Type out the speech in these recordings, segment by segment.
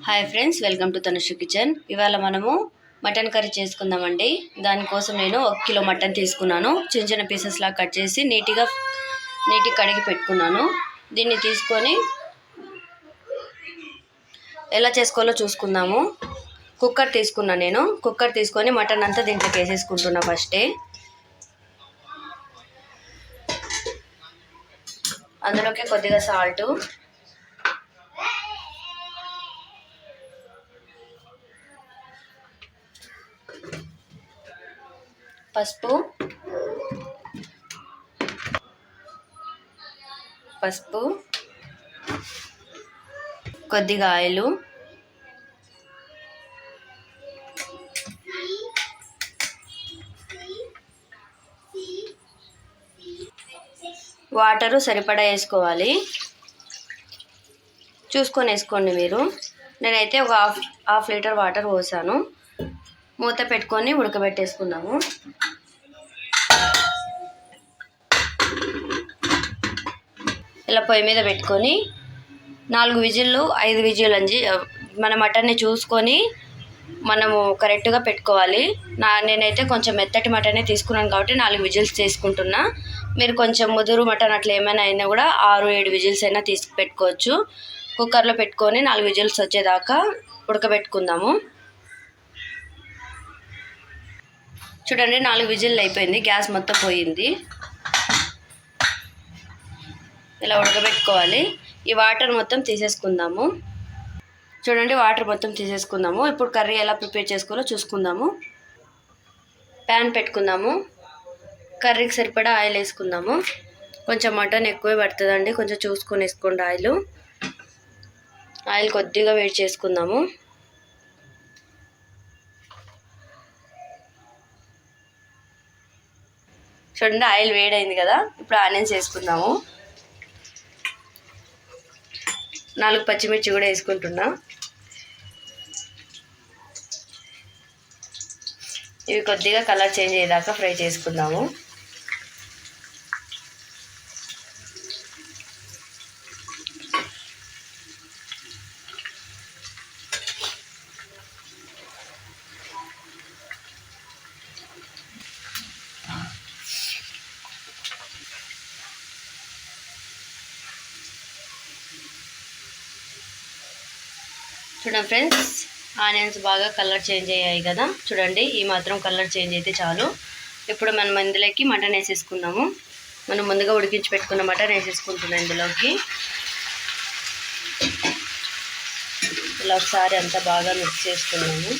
Hi friends welcome to Tanushu kitchen ఇవాళ మనము mutton curry చేసుకుందామండి. దానికోసం నేను ఒక కిలో మటన్ తీసుకున్నాను. చిన్న చిన్న పీసెస్లా కట్ చేసి నీట్గా నీట్గా కడిగి పెట్టుకున్నాను. దీన్ని తీసుకొని ఎలా చేసుకోవాలో చూసుకుందాము. కుక్కర్ తీసుకున్నా నేను. కుక్కర్ తీసుకొని మటన్ అంతా దీంట్లోకి వేసేసుకుంటున్నా ఫస్టే అందులోకి కొద్దిగా సాల్టు. పసుపు. పసుపు. కొద్దిగా ఆయిలు. వాటరు సరిపడా వేసుకోవాలి. చూసుకొని వేసుకోండి మీరు. నేనైతే ఒక హాఫ్ హాఫ్ లీటర్ వాటర్ పోసాను. మూత పెట్టుకొని ఉడకబెట్టేసుకుందాము. ఇలా పొయ్యి మీద పెట్టుకొని నాలుగు విజిల్లు ఐదు విజిల్ అని మన మటన్ని చూసుకొని మనము కరెక్ట్గా పెట్టుకోవాలి. నా నేనైతే కొంచెం మెత్తటి మటనే తీసుకున్నాను కాబట్టి నాలుగు విజిల్స్ తీసుకుంటున్నా మీరు కొంచెం ముదురు మటన్ అట్లా ఏమైనా అయినా కూడా ఆరు ఏడు విజిల్స్ అయినా తీసి పెట్టుకోవచ్చు. కుక్కర్లో పెట్టుకొని నాలుగు విజిల్స్ వచ్చేదాకా ఉడకబెట్టుకుందాము. చూడండి నాలుగు విజిల్లు అయిపోయింది గ్యాస్ మొత్తం పోయింది. ఇలా ఉడకబెట్టుకోవాలి. ఈ వాటర్ మొత్తం తీసేసుకుందాము. చూడండి వాటర్ మొత్తం తీసేసుకుందాము. ఇప్పుడు కర్రీ ఎలా ప్రిపేర్ చేసుకోవాలో చూసుకుందాము. ప్యాన్ పెట్టుకుందాము. కర్రీకి సరిపడా ఆయిల్ వేసుకుందాము. కొంచెం మటన్ ఎక్కువే పడుతుందండి. కొంచెం చూసుకొని వేసుకోండి ఆయిల్. ఆయిల్ కొద్దిగా వేడి చేసుకుందాము. చూడండి ఆయిల్ వేడైంది కదా ఇప్పుడు ఆనియన్స్ వేసుకుందాము. నాలుగు పచ్చిమిర్చి కూడా వేసుకుంటున్నా. ఇవి కొద్దిగా కలర్ చేంజ్ అయ్యేదాకా ఫ్రై చేసుకుందాము. చూడండి ఫ్రెండ్స్ ఆనియన్స్ బాగా కలర్ చేంజ్ అయ్యాయి కదా. చూడండి ఈ మాత్రం కలర్ చేంజ్ అయితే చాలు. ఇప్పుడు మనం ఇందులోకి మటన్ వేసేసుకుందాము. మనం ముందుగా ఉడికించి పెట్టుకున్న మటన్ వేసేసుకుంటున్నాం ఇందులోకి. ఇలా ఒకసారి అంతా బాగా మిక్స్ చేసుకున్నాము.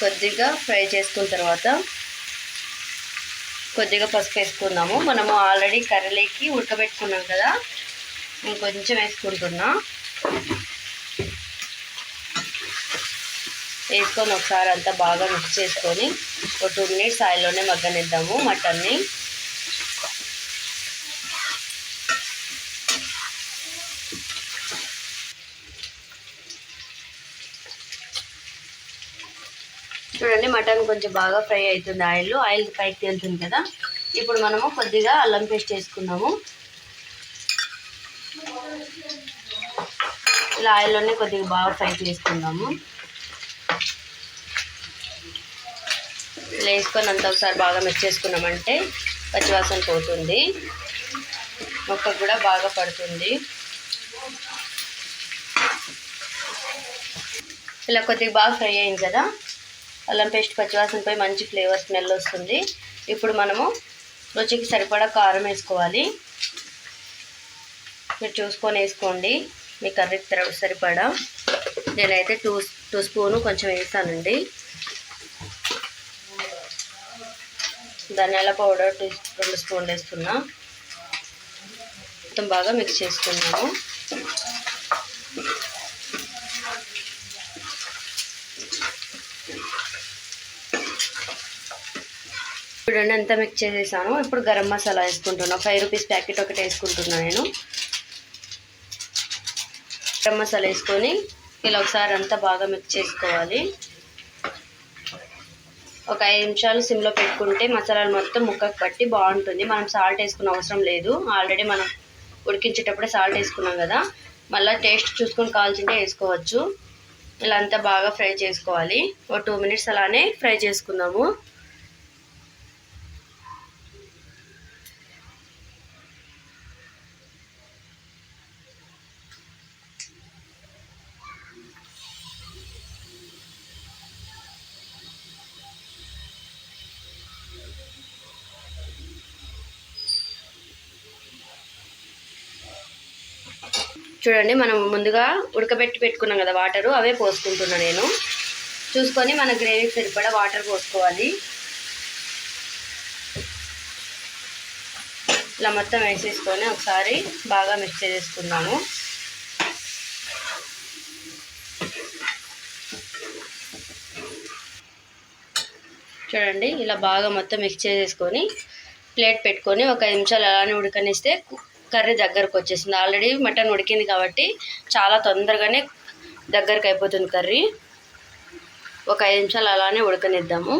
కొద్దిగా ఫ్రై చేసుకున్న తర్వాత కొద్దిగా పసుపు వేసుకుందాము. మనము ఆల్రెడీ కర్రీలోకి ఉడకబెట్టుకున్నాం కదా. ఇంకొంచెం వేసుకుంటున్నా. వేసుకొని ఒకసారి అంతా బాగా మిక్స్ చేసుకొని ఒక టూ మినిట్స్ ఆయిల్లోనే మగ్గనిద్దాము మటన్ని. చూడండి మటన్ కొంచెం బాగా ఫ్రై అవుతుంది ఆయిల్ ఆయిల్ పైకి తేలుతుంది కదా. ఇప్పుడు మనము కొద్దిగా అల్లం పేస్ట్ వేసుకుందాము. ఇలా ఆయిల్లోనే కొద్దిగా బాగా ఫ్రై చేసుకుందాము. ఇలా వేసుకొని అంత ఒకసారి బాగా మిక్స్ చేసుకున్నామంటే పచ్చివాసన పోతుంది. మొక్క కూడా బాగా పడుతుంది. ఇలా కొద్దిగా బాగా ఫ్రై అయింది కదా. అల్లం పేస్ట్ పచ్చివాసనపై మంచి ఫ్లేవర్ స్మెల్ వస్తుంది. ఇప్పుడు మనము రుచికి సరిపడా కారం వేసుకోవాలి. మీరు చూసుకొని వేసుకోండి. మీ కర్రీకి సరిపడా. నేనైతే టూ టూ స్పూను కొంచెం వేసానండి. ధనియాల పౌడర్ టూ రెండు స్పూన్లు వేస్తున్నా. మొత్తం బాగా మిక్స్ చేసుకున్నాము. చూడండి ఎంత మిక్స్ చేసేసాను. ఇప్పుడు గరం మసాలా వేసుకుంటున్నా. ఫైవ్ రూపీస్ ప్యాకెట్ ఒకటి వేసుకుంటున్నా నేను. గరం మసాలా వేసుకొని ఇలా ఒకసారి అంతా బాగా మిక్స్ చేసుకోవాలి. ఒక ఐదు నిమిషాలు సిమ్లో పెట్టుకుంటే మసాలాలు మొత్తం ముక్కకు పట్టి బాగుంటుంది. మనం సాల్ట్ వేసుకున్న అవసరం లేదు. ఆల్రెడీ మనం ఉడికించేటప్పుడే సాల్ట్ వేసుకున్నాం కదా. మళ్ళీ టేస్ట్ చూసుకొని కావాల్సింటే వేసుకోవచ్చు. ఇలా అంతా బాగా ఫ్రై చేసుకోవాలి. ఒక టూ మినిట్స్ అలానే ఫ్రై చేసుకుందాము. చూడండి మనం ముందుగా ఉడకబెట్టి పెట్టుకున్నాం కదా వాటరు అవే పోసుకుంటున్నా నేను. చూసుకొని మన గ్రేవీకి సరిపడా వాటర్ పోసుకోవాలి. ఇలా మొత్తం వేసేసుకొని ఒకసారి బాగా మిక్స్ చేసుకున్నాము చూడండి ఇలా బాగా మొత్తం మిక్స్ చేసేసుకొని ప్లేట్ పెట్టుకొని ఒక ఐదు నిమిషాలు అలానే ఉడకనిస్తే కర్రీ దగ్గరకు వచ్చేసింది ఆల్రెడీ మటన్ ఉడికింది కాబట్టి చాలా తొందరగానే దగ్గరకు అయిపోతుంది కర్రీ. ఒక ఐదు నిమిషాలు అలానే ఉడకనిద్దాము.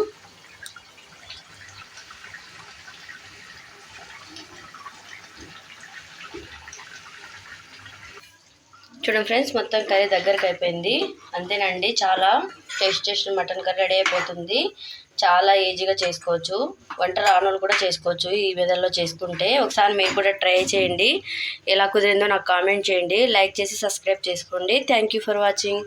చూడండి ఫ్రెండ్స్ మొత్తం కర్రీ దగ్గరకు అయిపోయింది అంతేనండి చాలా టేస్ట్ చేసిన మటన్ కర్రీ రెడీ అయిపోతుంది. చాలా ఈజీగా చేసుకోవచ్చు. వంట రానోళ్ళు కూడా చేసుకోవచ్చు ఈ విధంలో చేసుకుంటే. ఒకసారి మీరు కూడా ట్రై చేయండి. ఎలా కుదిరిందో నాకు కామెంట్ చేయండి. లైక్ చేసి సబ్స్క్రైబ్ చేసుకోండి. Thank for watching